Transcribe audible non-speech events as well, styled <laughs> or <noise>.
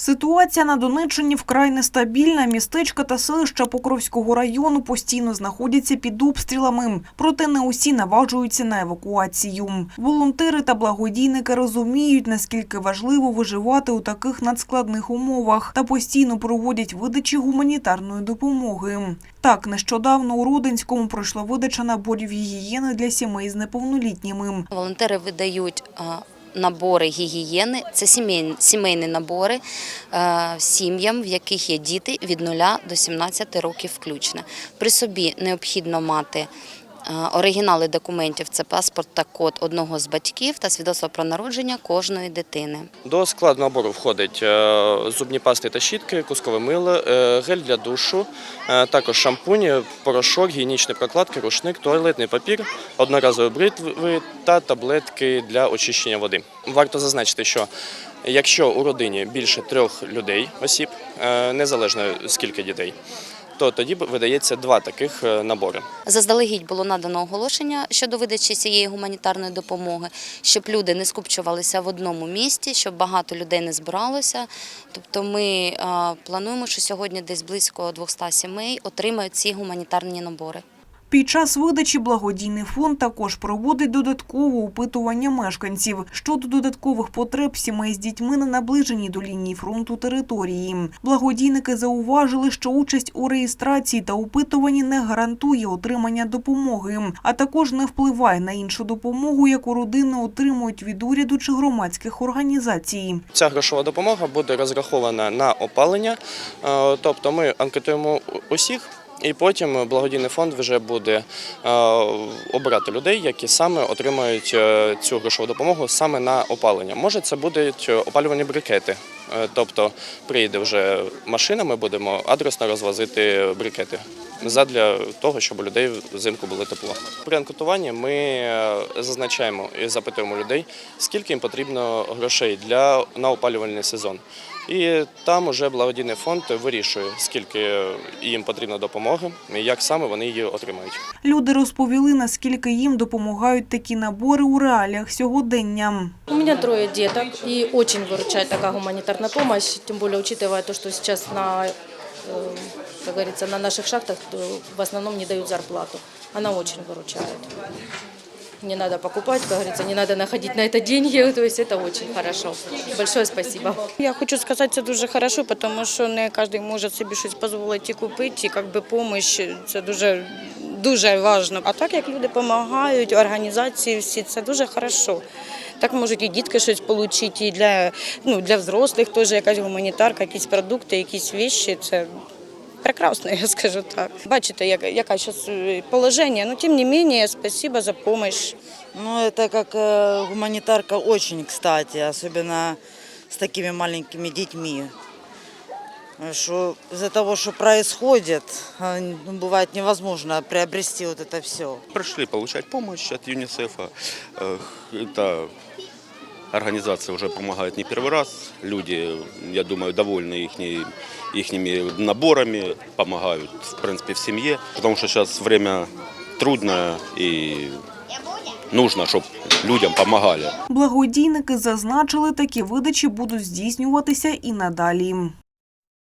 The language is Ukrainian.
Ситуація на Донеччині вкрай нестабільна. Містечка та селища Покровського району постійно знаходяться під обстрілами. Проте не усі наважуються на евакуацію. Волонтери та благодійники розуміють, наскільки важливо виживати у таких надскладних умовах та постійно проводять видачі гуманітарної допомоги. Так, нещодавно у Родинському пройшла видача наборів гігієни для сімей з неповнолітніми. Волонтери видають набори гігієни. Це сімейні, сімейні набори е, сім'ям, в яких є діти від 0 до 17 років включно. При собі необхідно мати оригінали документів. Це паспорт та код одного з батьків та свідоцтво про народження кожної дитини. До складу набору входить е, зубні пасти та щітки, кускове мило, е, гель для душу, е, також шампунь, порошок, гігієнічні прокладки, рушник, туалетний папір, одноразові бритви та таблетки для очищення води. Варто зазначити, що якщо у родині більше трьох людей, осіб, е, незалежно скільки дітей, то тоді видається два таких е, набори. Заздалегідь було надано оголошення щодо видачі цієї гуманітарної допомоги, щоб люди не скупчувалися в одному місті, щоб багато людей не збиралося. Тобто ми е, плануємо, що сьогодні десь близько 200 сімей отримають ці гуманітарні набори. Під час видачі благодійний фонд також проводить додаткове опитування мешканців щодо додаткових потреб сімей з дітьми на наближеній до лінії фронту території. Благодійники зауважили, що участь у реєстрації та опитуванні не гарантує отримання допомоги, а також не впливає на іншу допомогу, яку родини отримують від уряду чи громадських організацій. Ця грошова допомога буде розрахована на опалення, е, тобто ми анкетуємо усіх. І потім благодійний фонд вже буде е, обирати людей, які саме отримають е, цю грошову допомогу саме на опалення. Може, це будуть опалювані брикети. Е, Тобто приїде вже машина, ми будемо адресно розвозити брикети задля того, щоб у людей взимку було тепло. При анкетуванні ми зазначаємо і запитуємо людей, скільки їм потрібно грошей для на опалювальний сезон. І там уже благодійний фонд вирішує, скільки їм потрібно допомоги і як саме вони її отримають. Люди розповіли, наскільки їм допомагають такі набори у реаліях сьогодення. У меня трое деток, и очень выручает такая гуманитарная помощь, тем более учитывая то, что сейчас на, э, как говорится, на наших шахтах то в основном не дают зарплату. Она очень выручает. Не надо покупать, как говорится, не надо находить на это деньги, <laughs> то есть это очень хорошо. Большое спасибо. Я хочу сказати, це дуже хорошо, тому що не кожен може собі щось дозволити купити, і як би допомога це дуже, дуже важливо. А так як люди допомагають, організації всі, це дуже хорошо. Так можуть і дітки щось отримати, і для, ну, для взрослих теж якась гуманітарка, якісь продукти, якісь віші. Це прекрасно, <laughs> я скажу так. Бачите, як, яке зараз положення, але тим не менше, спасибо за допомогу. Ну, это как э, гуманитарка очень кстати, особенно с такими маленькими детьми. Что из-за того, что происходит, э, ну, бывает невозможно приобрести вот это все. Пришли получать помощь от ЮНИСЕФа. Э, Эта организация уже помогает не первый раз. Люди, я думаю, довольны их, ихними наборами, помогают, в принципе, в семье. Потому что сейчас время трудное и нужно, чтобы людям помогали. Благодійники зазначили, такі видачі будуть здійснюватися і надалі.